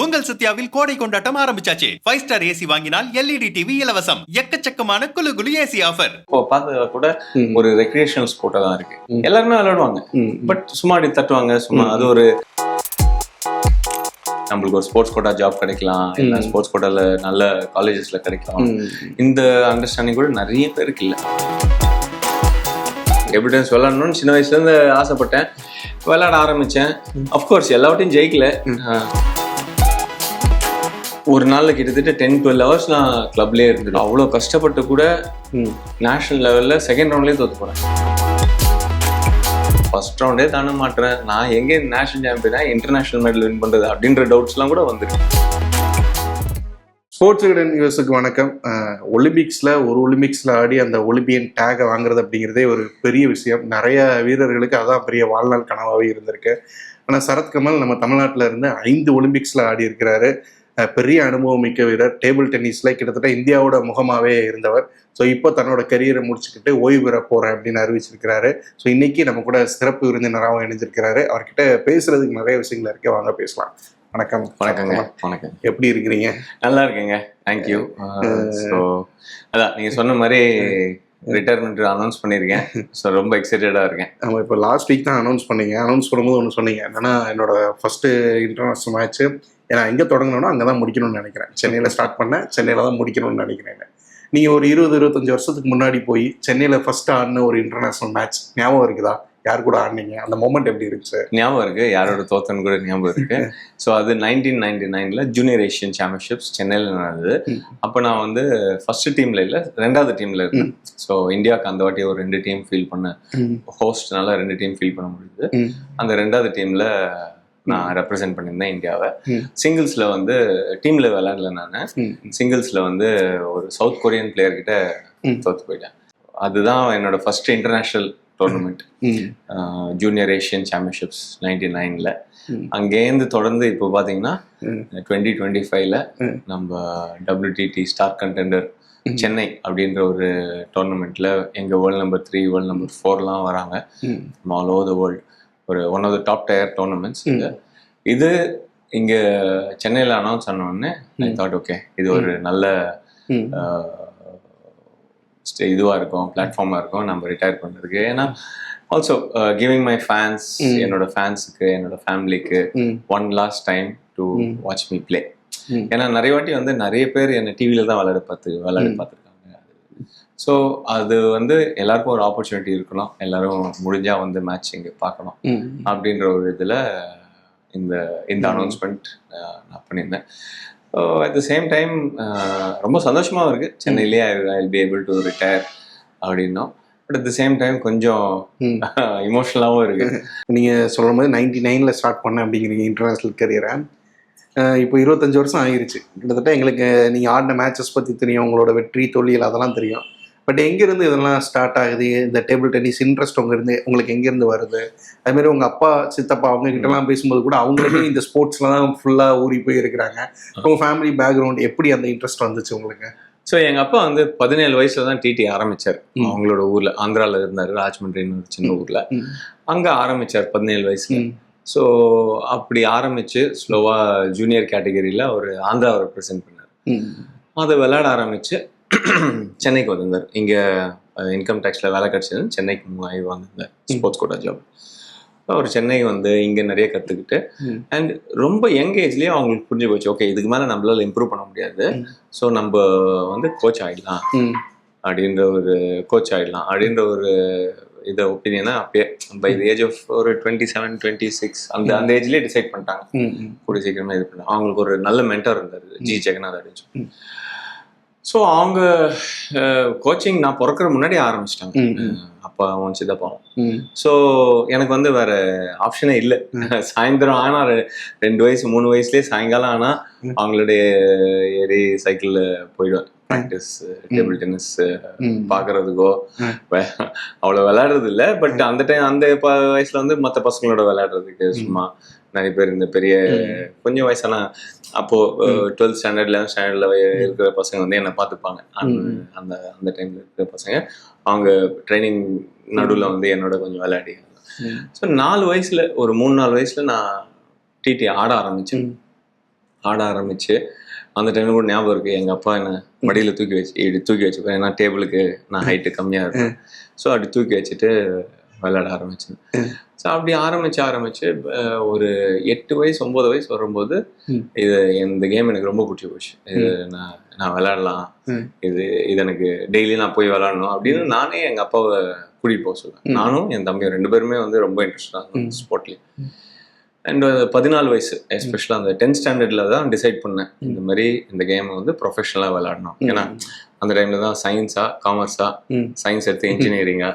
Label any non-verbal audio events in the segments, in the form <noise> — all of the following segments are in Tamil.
உங்கள் சத்யாவில் கோடை கொண்டாட்டம் ஆரம்பிச்சாச்சு. ஃபைவ் ஸ்டார் ஏசி வாங்கினால் எல்இடி டிவி இலவசம். எக்கச்சக்கமான குலு குலு ஏசி ஆஃபர் இப்போ பார்த்தா கூட. ஒரு ரெக்ரியேஷனல் ஸ்போர்ட்டா தான் இருக்கு. எல்லாருமே விளையாடுவாங்க. பட் சும்மா அப்படி தட்டுவாங்க. சும்மா. அது ஒரு நம்மளுக்கு ஒரு ஸ்போர்ட்ஸ் கோட்டா ஜாப் கிடைக்கலாம். இல்ல. ஸ்போர்ட்ஸ் கோட்டால நல்ல காலேஜஸ்ல கிடைக்கலாம். இந்த அண்டர்ஸ்டாண்டிங் கூட நிறைய பேருக்கு இல்லை. எவிடன்ஸ் விளையாடணும்னு சின்ன வயசுல இருந்து ஆசைப்பட்டேன். விளையாட ஆரம்பிச்சேன். அஃப்கோர்ஸ் எல்லாவற்றையும் ஜெயிக்கல. ஒரு நாள்ல கிட்டத்தட்ட டென் டுவெல் ஹவர்ஸ் நான் கிளப்லயே இருந்தது அவ்வளோ கஷ்டப்பட்டு கூட. நேஷனல் லெவல்ல செகண்ட் ரவுண்ட்லயே தோத்து போறேன். ஃபர்ஸ்ட் ரவுண்டே தாண்ட மாட்டேன் நான் எங்க நேஷனல் சாம்பியனா இன்டர்நேஷனல் மெடல் வின் பண்றது அப்படின்ற டவுட்ஸ்லாம் கூட வந்துருக்கு ஸ்போர்ட்ஸ் விகடன் யூஎஸ்க்கு வணக்கம். ஒலிம்பிக்ஸ்ல ஒரு ஒலிம்பிக்ஸ்ல ஆடி அந்த ஒலிம்பியன் டேகை வாங்குறது அப்படிங்கிறதே ஒரு பெரிய விஷயம். நிறைய வீரர்களுக்கு அதான் பெரிய வாழ்நாள் கனவாகவே இருந்திருக்கு. ஆனால் சரத்கமல் நம்ம தமிழ்நாட்டில் இருந்து ஐந்து ஒலிம்பிக்ஸ்ல ஆடி இருக்கிறாரு. பெரிய அனுபவம் மிக்க வீரர். டேபிள் டென்னிஸ்ல கிட்டத்தட்ட இந்தியாவோட முகமாவே இருந்தவர். ஸோ இப்போ தன்னோட கரியரை முடிச்சுக்கிட்டு ஓய்வு பெற போறேன் அப்படின்னு அறிவிச்சிருக்கிறாரு. ஸோ இன்னைக்கு நம்ம கூட சிறப்பு விருந்தினராகவும் இணைஞ்சிருக்கிறாரு அவர்கிட்ட பேசுறதுக்கு நிறைய விஷயங்கள் இருக்கு. வாங்க பேசலாம். வணக்கம். வணக்கங்க. வணக்கம். எப்படி இருக்கிறீங்க? நல்லா இருக்கேங்க. தேங்க்யூ ஸோ அதான் நீங்க சொன்ன மாதிரி ரிட்டையர்மெண்ட் அனௌன்ஸ் பண்ணியிருக்கேன். ஸோ ரொம்ப எக்ஸைட்டடா இருக்கேன். நம்ம இப்போ லாஸ்ட் வீக் தான் அனௌன்ஸ் பண்ணீங்க. அனௌன்ஸ் பண்ணும்போது ஒன்று சொன்னீங்க. என்னன்னா என்னோட ஃபர்ஸ்ட் இன்டர்நேஷனல் மேட்ச் நான் எங்கே தொடங்கணும்னா அங்கே தான் முடிக்கணும்னு நினைக்கிறேன். சென்னையில் ஸ்டார்ட் பண்ணேன் சென்னையில் தான் முடிக்கணும்னு நினைக்கிறேன் நீங்கள் ஒரு இருபது இருபத்தஞ்சு வருஷத்துக்கு முன்னாடி போய் சென்னையில் ஃபர்ஸ்ட் ஆடின ஒரு இன்டர்நேஷனல் மேட்ச் ஞாபகம் இருக்குதா? யார் கூட ஆடினீங்க? அந்த மொமெண்ட் எப்படி இருந்துச்சு? ஞாபகம் இருக்கு. யாரோட தோத்தன்னு கூட ஞாபகம் இருக்கு. <laughs> ஸோ அது நைன்டீன் நைன்டி நைன்ல ஜூனியர் ஏஷியன் சாம்பியன்ஷிப்ஸ் சென்னையில் நடந்தது. அப்போ நான் வந்து ஃபர்ஸ்ட் டீம்ல இல்லை ரெண்டாவது டீம்ல இருந்தேன். ஸோ இந்தியாவுக்கு அந்த வாட்டி ஒரு ரெண்டு டீம் ஃபீல் பண்ண ஹோஸ்ட்னால ரெண்டு டீம் ஃபீல் பண்ண முடியுது. அந்த ரெண்டாவது டீம்ல நான் ரெப்ரசென்ட் பண்ணியிருந்தேன் இந்தியாவை. சிங்கிள்ஸ்ல வந்து டீம்ல விளையாடல நான். சிங்கிள்ஸ்ல வந்து ஒரு சவுத் கொரியன் பிளேயர் கிட்ட ம். தோத்து போயிட்டேன் அதுதான் என்னோட first international tournament. Junior Asian championships nineteen ninety. அங்கேருந்து தொடர்ந்து இப்போ பார்த்தீங்கன்னா. டுவெண்ட்டி டுவெண்ட்டி ஃபைவ்ல. நம்ம டபிள்யூடிடி ஸ்டார் கண்டெண்டர். சென்னை அப்படின்ற ஒரு டோர்னமெண்ட்ல எங்க world number three world number ஃபோர்லாம் வராங்க. ஆல் ஓவர் த வேர்ல்டு ஒரு one of the top tier tournaments. இது இது இங்க சென்னையில் அனௌன்ஸ் உடனே ஐ. தாட் ஓகே இது ஒரு நல்ல. இதுவாக இருக்கும் பிளாட்ஃபார்மாக இருக்கும் நம்ம ரிட்டையர் பண்ணுறதுக்கு ஏன்னா ஆல்சோ கிவிங் மை ஃபேன்ஸ். என்னோட ஃபேன்ஸுக்கு என்னோட ஃபேமிலிக்கு. One last time to. Watch me play. ஏன்னா நிறைய வாட்டி வந்து நிறைய பேர் என்னை டிவியில தான் விளையாட பார்த்து விளையாட. பார்த்துருக்காங்க ஸோ அது வந்து எல்லாருக்கும் ஒரு ஆப்பர்ச்சுனிட்டி இருக்கணும். எல்லாரும் முடிஞ்சா வந்து மேட்ச் இங்கே பார்க்கணும். அப்படின்ற ஒரு இதில் இந்த இந்த. அனௌன்ஸ்மெண்ட் நான் பண்ணியிருந்தேன். அட் த சேம் டைம் ரொம்ப சந்தோஷமாகவும் இருக்கு. சென்னையிலேயே I be able to retire அப்படின்னும். But at the same time கொஞ்சம். இமோஷனலாகவும் <laughs> இருக்கு. <laughs> நீங்க சொல்ற மாதிரி நைன்டி நைன்ல ஸ்டார்ட் பண்ண அப்படிங்கிறீங்க இன்டர்நேஷனல் கரியரை இப்போ இருபத்தஞ்சு வருஷம் ஆயிருச்சு. கிட்டத்தட்ட எங்களுக்கு நீங்க ஆடின மேட்சஸ் பத்தி தெரியும். உங்களோட வெற்றி தொழில் அதெல்லாம் தெரியும். பட் எங்கிருந்து இதெல்லாம் ஸ்டார்ட் ஆகுது? இந்த டேபிள் டென்னிஸ் இன்ட்ரெஸ்ட் உங்க இருந்து உங்களுக்கு எங்கிருந்து வருது? அது மாதிரி உங்க அப்பா சித்தப்பா அவங்க கிட்ட எல்லாம் பேசும்போது கூட அவங்களுமே இந்த ஸ்போர்ட்ஸ்ல தான் ஃபுல்லா ஊறி போய் இருக்கிறாங்க. உங்க ஃபேமிலி பேக்ரவுண்ட் எப்படி அந்த இன்ட்ரெஸ்ட் வந்துச்சு உங்களுக்கு? ஸோ எங்க அப்பா வந்து பதினேழு வயசுல தான் டிடி ஆரம்பிச்சார். ம். அவங்களோட ஊர்ல ஆந்திரால இருந்தாரு ராஜமன்றின்னு ஒரு சின்ன ஊர்ல. அங்க ஆரம்பிச்சார் பதினேழு வயசுல. ஸோ அப்படி ஆரம்பிச்சு ஸ்லோவா ஜூனியர் கேட்டகரியில ஒரு ஆந்திராவை ரெப்ரசென்ட் பண்ணார். அதை விளையாட ஆரம்பிச்சு சென்னைக்கு வந்திருந்தார். இங்க இன்கம் டேக்ஸ்ல வேலை கிடைச்சது சென்னைக்கு மூவ் ஆகி வந்திருந்தார் ஸ்போர்ட்ஸ் கோட்டா ஜாப் அவர் சென்னை வந்து இங்க நிறைய கத்துக்கிட்டு ம். அண்ட் ரொம்ப யங் ஏஜ்லயே அவங்களுக்கு புரிஞ்சு போச்சு. ஓகே இதுக்கு மேல நம்மளால இம்ப்ரூவ் பண்ண முடியாது. ஸோ நம்ம வந்து கோச் ஆயிடலாம். ம். அப்படின்ற ஒரு கோச் ஆயிடலாம். அப்படின்ற ஒரு இதை ஒப்பீனியனை அப்பயே பை த ஏஜ் ஆஃப் ஒரு டுவெண்ட்டி செவன் டுவெண்ட்டி சிக்ஸ் அந்த அந்த ஏஜ்லேயே டிசைட் பண்ணிட்டாங்க. கூடிய சீக்கிரமா இது பண்ணாங்க அவங்களுக்கு ஒரு நல்ல மென்டர் இருந்தார். ஜி. ஜெகநாத் அப்படின்னு. ஸோ அவங்க கோச்சிங் நான் பிறக்கிற முன்னாடி ஆரம்பிச்சிட்டாங்க. ம். அப்பாவும் சித்தப்பாவும். ஸோ எனக்கு வந்து வேற ஆப்ஷனே இல்லை <laughs> சாயந்தரம் ஆனா ரெ- ரெண்டு வயசு மூணு வயசுலயே சாயங்காலம் ஆனா ம். அவங்களுடைய ஏறி சைக்கிள்ல போயிடுவேன் ப்ராக்டிஸ் டேபிள் டென்னிஸ். வே- அவ்வளவு விளையாடுறது இல்ல பட் அந்த டைம் அந்த வயசுல வந்து மத்த பசங்களோட விளையாடுறதுக்கு சும்மா நிறைய பேர் இந்த பெரிய. கொஞ்சம் வயசான அப்போ டுவெல்த் ஸ்டாண்டர்ட் லெவன்த் ஸ்டாண்டர்ட்ல இருக்கிற பசங்க வந்து என்ன பார்த்துப்பாங்க. அந்த. அந்த டைம்ல இருக்கிற பசங்க. அவங்க ட்ரைனிங் நடுவுல வந்து என்னோட கொஞ்சம் விளையாடி. ஸோ நாலு வயசுல ஒரு மூணு நாலு வயசுல நான் டிடி ஆட ஆரம்பிச்சேன். ஆட ஆரம்பிச்சு. அந்த டைம்ல கூட ஞாபகம் இருக்கு. எங்க அப்பா என்ன மடியில தூக்கி வச்சு இப்படி தூக்கி வச்சுப்பேன் ஏன்னா டேபிளுக்கு நான் ஹைட்டு கம்மியா இருக்கும். ஸோ அப்படி தூக்கி வச்சுட்டு விளையாட ஆரம்பிச்சேன் ஸோ அப்படி ஆரம்பிச்சு ஆரம்பிச்சு ஒரு எட்டு வயசு ஒன்பது வயசு வரும்போது. இது இந்த கேம் எனக்கு ரொம்ப பிடிச்சி போச்சு. இது நான் நான் விளையாடலாம். இது இது எனக்கு டெய்லி நான் போய் விளையாடணும் அப்படின்னு நானே எங்க அப்பாவை கூட்டிட்டு போக சொல்லுவேன். நானும் என் தம்பியும் ரெண்டு பேருமே வந்து ரொம்ப இன்ட்ரெஸ்டாக ஸ்போர்ட்லேயும் அண்ட் பதினாலு வயசு எஸ்பெஷலாக அந்த டென்த் ஸ்டாண்டர்டில் தான் டிசைட் பண்ணேன். இந்த மாதிரி இந்த கேமை வந்து ப்ரொஃபஷனலாக விளையாடணும். ஏன்னா அந்த டைமில் தான் சயின்ஸா காமர்ஸா. சயின்ஸ் எடுத்து இன்ஜினியரிங்கா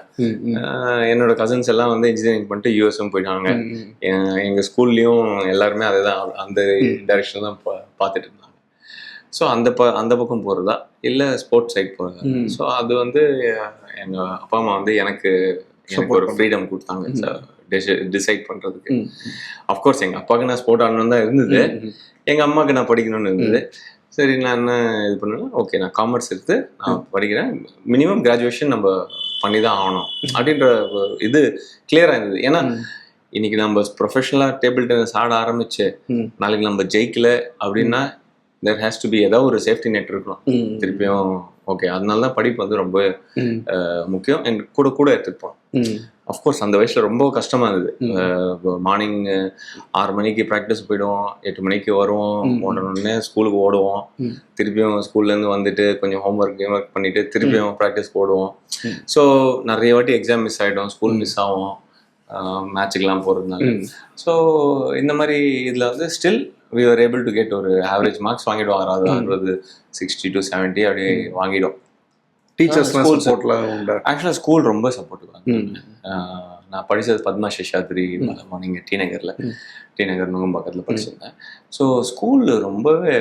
என்னோட கசின்ஸ் எல்லாம் வந்து இன்ஜினியரிங் பண்ணிட்டு யூஎஸ்எம் போயிட்டாங்க எங்க ஸ்கூல்லையும் எல்லாருமே அதை தான் அந்த டைரக்ஷன் தான் பார்த்துட்டு இருந்தாங்க. ஸோ அந்த ப அந்த பக்கம் போகிறதா இல்லை ஸ்போர்ட்ஸ் சைட் போகிறதா. ஸோ அது வந்து எங்க அப்பா அம்மா வந்து எனக்கு ஒரு ஃப்ரீடம் கொடுத்தாங்க. டிசைட் பண்றதுக்கு. அஃப்கோர்ஸ் எங்க அப்பாவுக்கு நான் ஸ்போர்ட் ஆடணும் தான் இருந்தது. எங்க அம்மாவுக்கு நான் படிக்கணும்னு இருந்தது. சரி நான் என்ன இது பண்ணேன்னா ஓகே நான் காமர்ஸ் எடுத்து நான் படிக்கிறேன் மினிமம் கிராஜுவேஷன் நம்ம பண்ணி தான் ஆகணும் அப்படின்ற இது கிளியரா இருந்தது ஏன்னா. இன்னைக்கு நம்ம ப்ரொஃபஷனலாக டேபிள் டென்னிஸ் ஆட ஆரம்பிச்சு. நாளைக்கு நம்ம ஜெயிக்கல அப்படின்னா தேர் ஹேஸ் டு பி ஏதாவது ஒரு சேஃப்டி நெட் இருக்கணும். திருப்பியும் ஓகே அதனால தான் படிப்பு வந்து ரொம்ப முக்கியம் அண்ட் கூட கூட எடுத்துட்டு போனோம் ம். அஃப்கோர்ஸ் அந்த வயசுல ரொம்ப கஷ்டமா இருந்தது. மார்னிங் ஆறு மணிக்கு ப்ராக்டிஸ் போயிடுவோம் எட்டு மணிக்கு வருவோம். உடனே ஸ்கூலுக்கு ஓடுவோம். திருப்பியும் ஸ்கூல்ல இருந்து வந்துட்டு கொஞ்சம் ஹோம்ஒர்க் கேம் ஒர்க் பண்ணிட்டு திருப்பியும் ப்ராக்டிஸ் போடுவோம் ம். ஸோ நிறைய வாட்டி எக்ஸாம் மிஸ் ஆயிடும் ஸ்கூல். மிஸ் ஆகும் மேட்சுக்கெல்லாம் போகிறதுனால. ஸோ இந்த மாதிரி இதில் வந்து still we are able to get ஒரு ஆவரேஜ் மார்க்ஸ் வாங்கிடுவோம் அறுபது அறுபது சிக்ஸ்டி டு செவன்ட்டி அப்படியே வாங்கிடும் டீச்சர்ஸ்லாம் Schools. சப்போர்ட்லாம் ஆக்சுவலாக ஸ்கூல் ரொம்ப சப்போர்ட்டிவாக ம். நான் படித்தது பத்மா சேஷாத்ரி மார்னிங் டி நகரில். டி நகர் நுங்கம் பக்கத்தில் படிச்சிருந்தேன். ஸோ ஸ்கூல் ரொம்பவே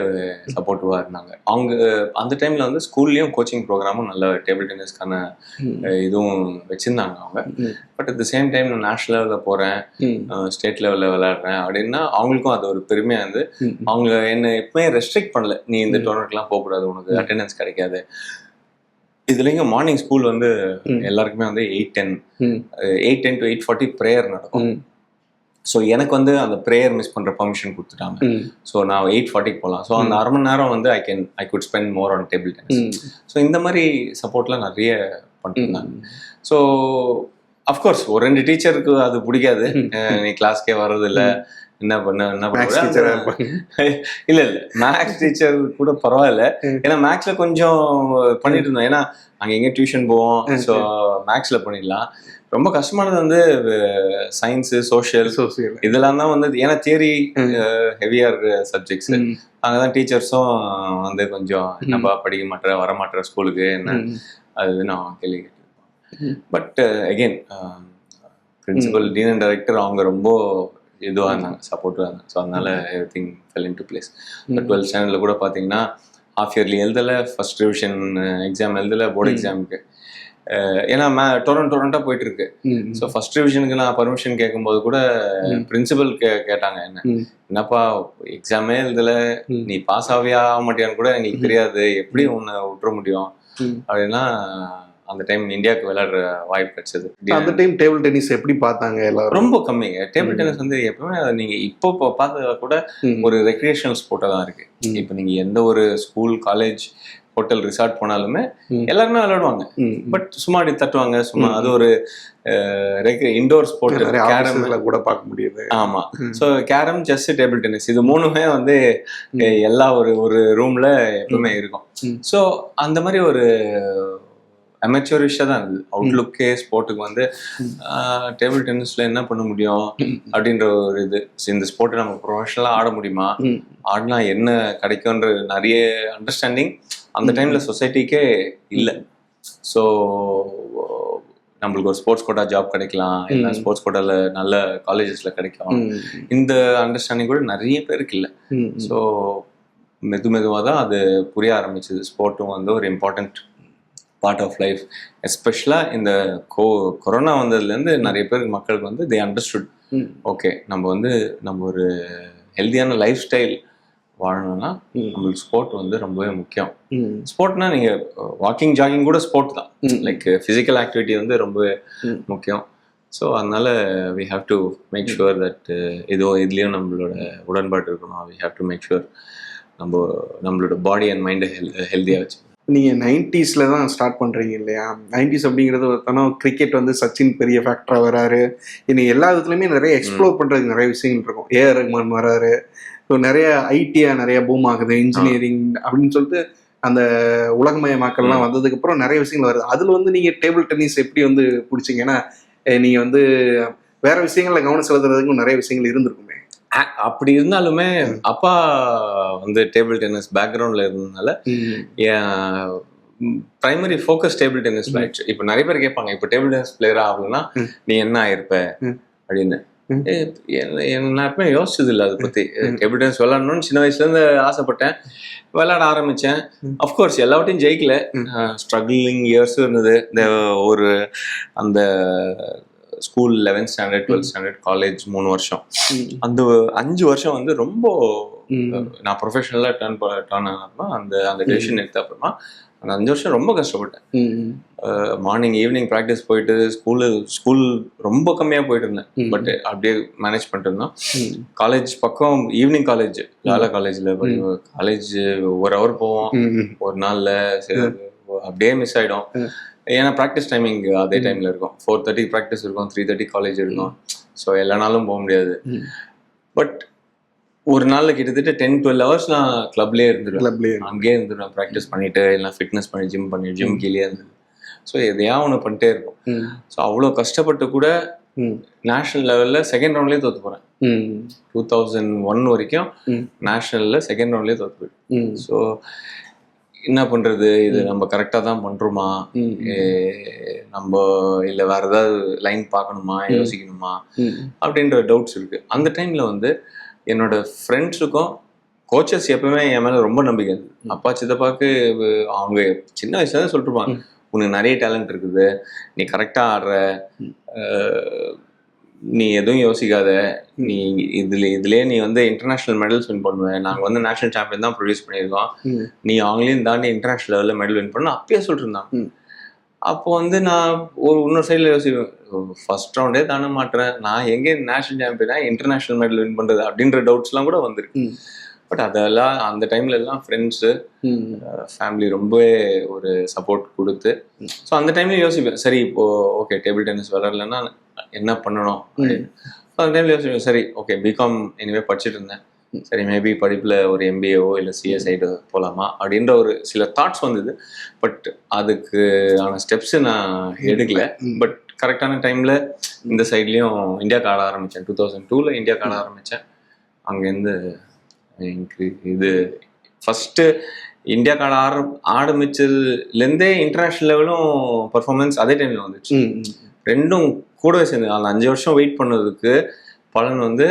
சப்போர்ட்டிவாக இருந்தாங்க அவங்க அந்த டைமில் வந்து ஸ்கூல்லேயும் கோச்சிங் ப்ரோக்ராமும் நல்ல டேபிள் டென்னிஸ்க்கான. இதுவும் வச்சுருந்தாங்க அவங்க. But at the same time நான் நேஷனல் லெவலில் போகிறேன். ஸ்டேட் லெவலில் விளையாடுறேன் அப்படின்னா அவங்களுக்கும் அது ஒரு பெருமையாக இருந்து. அவங்க என்ன எப்பவுமே ரெஸ்ட்ரிக்ட் பண்ணல நீ இந்த. டோர்னமெண்ட்லாம் போகக்கூடாது உனக்கு அட்டெண்டன்ஸ் கிடைக்காது இதுலேயும் மார்னிங் ஸ்கூல் வந்து. எல்லாருக்குமே வந்து eight ten. Eight ten to eight forty prayer நடக்கும். ஸோ எனக்கு வந்து அந்த ப்ரேயர் மிஸ் பண்ணுற பர்மிஷன் கொடுத்துட்டாங்க. ஸோ நான் எயிட் ஃபார்ட்டிக்கு போகலாம் ஸோ அந்த அரை மணி நேரம் வந்து I can I could spend more on table tennis. So இந்த மாதிரி சப்போர்ட்லாம் நிறைய பண்ணிருந்தாங்க. ஸோ அஃப்கோர்ஸ் ஒரு ரெண்டு டீச்சருக்கு அது பிடிக்காது. நீ கிளாஸ்க்கே வர்றதில்ல என்ன பண்ண என்ன பண்ண <laughs> இல்ல இல்ல. மேக்ஸ் டீச்சர் கூட பரவாயில்ல. ஏன்னா மேக்ஸ்ல கொஞ்சம் பண்ணிட்டு இருந்தோம். ஏன்னா அங்க எங்க டியூஷன் போவோம். ஸோ மேக்ஸ்ல பண்ணிடலாம். ரொம்ப கஷ்டமானது வந்து சயின்ஸ் சோஷியல் சோசியல் இதெல்லாம் தான் வந்து ஏன்னா தியரி. ஹெவியா இருக்கிற சப்ஜெக்ட்ஸ் அங்கதான் டீச்சர்ஸும் வந்து கொஞ்சம் என்னப்பா படிக்க மாட்டேற வர மாட்டேற ஸ்கூலுக்கு என்ன? அது நான் கேள்வி but again principal dean and director அவங்க ரொம்ப இதுவாக இருந்தாங்க சப்போர்ட்டிவாக இருந்தாங்க. ஸோ அதனால everything fell into place twelfth ஸ்டாண்டர்டில் கூட பார்த்தீங்கன்னா ஹாஃப் இயர்லி எழுதலை ஃபர்ஸ்ட் ரிவிஷன் எக்ஸாம் எழுதலை போர்டு. எக்ஸாமுக்கு ஏன்னா மே டொரண்ட் டொரண்டாக போயிட்டு இருக்கு ஸோ ஃபர்ஸ்ட் ரிவிஷனுக்கு நான் பர்மிஷன் கேட்கும்போது கூட. பிரின்சிபல் கே கேட்டாங்க என்ன. என்னப்பா எக்ஸாமே எழுதல. நீ பாஸ் ஆவியா ஆக மாட்டியான்னு கூட எங்களுக்கு தெரியாது. எப்படி உன்னை விட்டுற முடியும்? அப்படின்னா அந்த டைம் இந்தியாவுக்கு விளையாடுற வாய்ப்பு கிடைச்சது அந்த டைம் டேபிள் டென்னிஸ் எப்படி பார்த்தாங்க எல்லாரும் ரொம்ப கம்மிங்க டேபிள். டென்னிஸ் வந்து எப்பவுமே அது நீங்க இப்போ இப்போ பார்த்தா கூட. ஒரு ரெக்ரியேஷனல் ஸ்போர்ட்டாக தான் இருக்கு. இப்போ நீங்க எந்த ஒரு ஸ்கூல் காலேஜ் ஹோட்டல் ரிசார்ட் போனாலுமே. எல்லாருமே விளையாடுவாங்க. பட் சும்மா அப்படி தட்டுவாங்க சும்மா. அது ஒரு இண்டோர் ஸ்போர்ட் கேரம் கூட பார்க்க முடியுது ஆமா. So carrom chess table tennis இது மூணுமே வந்து எல்லா ஒரு ஒரு ரூம்ல எப்பவுமே இருக்கும். ஸோ அந்த மாதிரி ஒரு அமெச்சூரிஷாக தான் இருந்தது அவுட்லுக்கே ஸ்போர்ட்டுக்கு வந்து. டேபிள் டென்னிஸ்ல என்ன பண்ண முடியும். அப்படின்ற ஒரு இது இந்த ஸ்போர்ட்டை நம்ம ப்ரொஃபஷனலாக ஆட முடியுமா. ஆடினா என்ன கிடைக்கும்ன்ற நிறைய அண்டர்ஸ்டாண்டிங் அந்த. டைம்ல சொசைட்டிக்கே இல்லை ஸோ நம்மளுக்கு ஒரு ஸ்போர்ட்ஸ் கோட்டா ஜாப் கிடைக்கலாம் இல்லை. ஸ்போர்ட்ஸ் கோட்டால நல்ல காலேஜஸ்ல கிடைக்கும். இந்த அண்டர்ஸ்டாண்டிங் கூட நிறைய பேருக்கு இல்லை. ஸோ மெது மெதுவாக தான் அது புரிய ஆரம்பிச்சது ஸ்போர்ட்டும் வந்து ஒரு இம்பார்ட்டண்ட் பார்ட் ஆஃப் லைஃப் எஸ்பெஷலாக இந்த கோ கொரோனா வந்ததுலேருந்து நிறைய பேருக்கு மக்களுக்கு வந்து தே அண்டர்ஸ்டுட். ஓகே நம்ம வந்து நம்ம ஒரு ஹெல்த்தியான லைஃப் ஸ்டைல் வாழணும்னா. நம்மளுக்கு ஸ்போர்ட் வந்து ரொம்பவே முக்கியம். ஸ்போர்ட்னா நீங்கள் வாக்கிங் ஜாகிங் கூட ஸ்போர்ட் தான். லைக் ஃபிசிக்கல் ஆக்டிவிட்டி வந்து ரொம்ப ம். முக்கியம் ஸோ அதனால we have to make sure that இதோ இதுலேயும் நம்மளோட உடன்பாடு இருக்கணும் we have to make sure நம்ம நம்மளோட பாடி அண்ட் மைண்டை ஹெல் ஹெல்த்தியாக வச்சு நீங்க நைன்டிஸ்ல தான் ஸ்டார்ட் பண்றீங்க இல்லையா? நைன்டிஸ் அப்படிங்கிறது ஒருத்தனா கிரிக்கெட் வந்து சச்சின் பெரிய ஃபேக்டரா வராரு. இன்னும் எல்லா விதத்துலயுமே நிறைய எக்ஸ்ப்ளோர் பண்றதுக்கு நிறைய விஷயங்கள் இருக்கும். ஏஆர் ரஹ்மான் வராரு. ஸோ நிறைய ஐடியா நிறைய பூம் ஆகுது. இன்ஜினியரிங் அப்படின்னு சொல்லிட்டு அந்த உலகமயமாக்கல்லாம் வந்ததுக்கு அப்புறம் நிறைய விஷயங்கள் வருது. அதுல வந்து நீங்க டேபிள் டென்னிஸ் எப்படி வந்து பிடிச்சீங்க? ஏன்னா அஹ் நீங்க வந்து வேற விஷயங்கள்ல கவனம் செலுத்துறதுக்கும் நிறைய விஷயங்கள் இருந்திருக்குமே. அப்படி இருந்தாலுமே அப்பா வந்து டேபிள் டென்னிஸ் பேக்ரவுண்டில் இருந்ததுனால பிரைமரி ஃபோக்கஸ் டேபிள் டென்னிஸ்ல ஆயிடுச்சு. இப்போ நிறைய பேர் கேட்பாங்க இப்போ டேபிள் டென்னிஸ் பிளேயர் ஆகலன்னா. நீ என்ன ஆயிருப்ப. அப்படின்னு. ம். ஏ, என்ன- என்ன நான் எப்பவுமே யோசிச்சது இல்லை அதை பத்தி. டேபிள் டென்னிஸ் விளையாடணும்னு சின்ன வயசுல இருந்து ஆசைப்பட்டேன். விளையாட ஆரம்பிச்சேன். அஃப்கோர்ஸ் எல்லாவற்றையும் ஜெயிக்கல. ஸ்ட்ரகிளிங் இயர்ஸ் இருந்தது. இந்த ஒரு அந்த school eleventh standard twelfth standard college மூணு வருஷம். அந்த அஞ்சு வருஷம் வந்து ரொம்ப நான் ப்ரொஃபஷனலாக டர்ன் டர்ன் ஆனப்போ அந்த அந்த டெசிஷன் எடுத்த அப்புறமா அந்த அஞ்சு வருஷம் ரொம்ப கஷ்டப்பட்டேன். மார்னிங் ஈவினிங் ப்ராக்டிஸ் போயிட்டு ஸ்கூலு ஸ்கூல் ரொம்ப கம்மியாக போயிட்டு இருந்தேன். பட் அப்படியே மேனேஜ் பண்ணிட்டு இருந்தோம். காலேஜ் பக்கம் ஈவினிங் காலேஜ் லாலா காலேஜில் காலேஜ் ஒரு ஹவர் போவோம். ஒரு நாளில் அப்படியே மிஸ் ஆகிடும். ஏன்னா ப்ராக்டிஸ் டைமிங் அதே டைமில் இருக்கும். ஃபோர் தேர்ட்டி ப்ராக்டிஸ் இருக்கும் த்ரீ தேர்ட்டி காலேஜ் இருக்கும். ஸோ எல்லா நாளும் போக முடியாது. பட் ஒரு நாளில் கிட்டத்தட்ட டென் டுவெல் ஹவர்ஸ் நான் கிளப்லேயே இருந்துருவேன். கிளப்லயே அங்கேயே இருந்துருவேன். ப்ராக்டிஸ் பண்ணிட்டு இல்லை ஃபிட்னஸ் பண்ணி ஜிம் பண்ணி ஜிம் கீழே இருந்தது ஸோ எதையா ஒன்று பண்ணிட்டே இருக்கும் ஸோ அவ்வளோ கஷ்டப்பட்டு கூட நேஷனல் லெவலில் செகண்ட் ரவுண்ட்லேயே தோத்து போகிறேன் டூ தௌசண்ட் ஒன் வரைக்கும். நேஷனலில் செகண்ட் ரவுண்ட்லேயே தோத்து போயிட்டேன் ஸோ என்ன பண்ணுறது இது நம்ம கரெக்டாக தான் பண்ணுறோமா நம்ம இல்லை வேற ஏதாவது லைன் பார்க்கணுமா. யோசிக்கணுமா? அப்படின்ற டவுட்ஸ் இருக்கு. அந்த டைம்ல வந்து என்னோட ஃப்ரெண்ட்ஸுக்கும் கோச்சஸ் எப்பவுமே என் மேல ரொம்ப நம்பிக்கை. அப்பா சித்தப்பாக்கு அவங்க சின்ன வயசுல தான் சொல்லிருப்பாங்க. உனக்கு நிறைய டேலண்ட் இருக்குது. நீ கரெக்டா ஆடுற. நீ எதுவும் யோசிக்காத. நீ இதுல இதுலயே நீ வந்து இன்டர்நேஷனல் மெடல்ஸ் வின் பண்ணுவ. நாங்க வந்து நேஷனல் சாம்பியன் தான் ப்ரொடியூஸ் பண்ணியிருக்கோம். நீ அவங்களையும் தாண்டி இன்டர்நேஷனல் லெவலில் மெடல் வின் பண்ண. அப்பயே ம். அப்போ வந்து நான் ஒரு இன்னொரு சைடில் யோசிப்பேன். ஃபர்ஸ்ட் ரவுண்டே தானே மாட்டுறேன். நான் எங்கே நேஷனல் சாம்பியனா இன்டர்நேஷனல் மெடல் வின் பண்ணுறது அப்படின்ற டவுட்ஸ்லாம் கூட வந்திருக்கு. பட் அதெல்லாம் அந்த டைம்ல எல்லாம் ஃப்ரெண்ட்ஸு ஃபேமிலி ரொம்பவே ஒரு சப்போர்ட் கொடுத்து. ஸோ அந்த டைம்ல யோசிப்பேன். சரி இப்போ ஓகே டேபிள் டென்னிஸ் விளாட்லன்னா என்ன பண்ணணும்? அந்த டைம்ல யோசிப்பேன் சரி ஓகே பிகாம் எனிவே படிச்சுட்டு இருந்தேன். சரி மேபி படிப்புல ஒரு எம்பிஏவோ இல்லை சிஎஸ் சைடு போகலாமா அப்படின்ற ஒரு சில தாட்ஸ் வந்தது. பட் அதுக்கு ஆன ஸ்டெப்ஸ் நான் எடுக்கல. பட் கரெக்டான டைம்ல இந்த சைட்லயும் இந்தியாவுக்கு ஆட ஆரம்பிச்சேன். டூ தௌசண்ட் டூல இந்தியாவுக்கு ஆட ஆரம்பிச்சேன். அங்கேருந்து எனக்கு இது ஃபர்ஸ்ட் இந்தியா கார்டு ஆர ஆரம்பிச்சதுலேருந்தே இன்டர்நேஷ்னல் லெவலும் பர்ஃபார்மன்ஸ் அதே டைம்ல வந்துச்சு. ரெண்டும் கூடவே சேர்ந்து அந்த அஞ்சு வருஷம் வெயிட் பண்ணதுக்கு பலன் வந்து